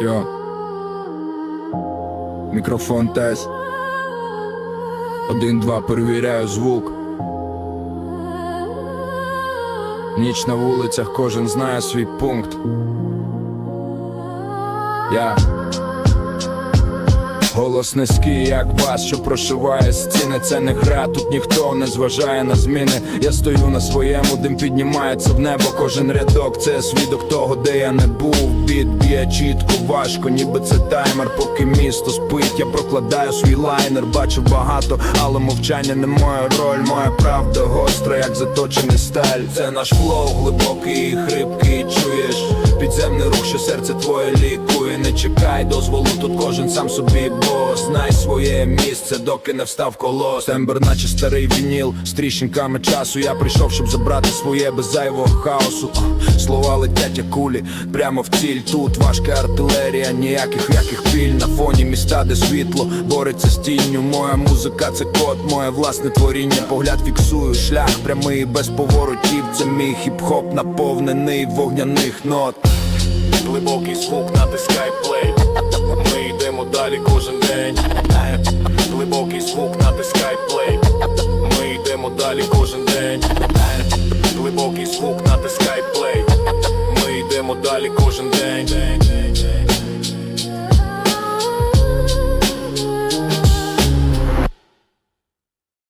Йо. Мікрофон тест. Один-два, перевіряю звук. Ніч на вулицях, кожен знає свій пункт. Я Голос низький, як бас, що прошиває стіни. Це не гра, тут ніхто не зважає на зміни. Я стою на своєму, дим піднімається в небо. Кожен рядок, це свідок того, де я не був. Біт б'є чітко, важко, ніби це таймер, поки місто спить. Я прокладаю свій лайнер, бачу багато, але мовчання не моя роль. Моя правда гостра, як заточений сталь. Це наш флоу, глибокий хрипкий, чуєш. Підземний рух, що серце твоє лікує. Не чекай дозволу, тут кожен сам собі бос. Знай своє місце, доки не встав колос. Тембр, наче старий вініл, з тріщинками часу. Я прийшов, щоб забрати своє без зайвого хаосу. Слова летять, як кулі, прямо в ціль. Тут важка артилерія, ніяких яких піль на фоні міста, де світло бореться з тінню. Моя музика, це код, моє власне творіння. Погляд фіксую, шлях прямий без поворотів. Це мій хіп-хоп наповнений вогняних нот. Глибокий звук, натискай плей. Йдемо далі кожен день. Глибокий звук, натискай плей. Ми йдемо далі кожен день.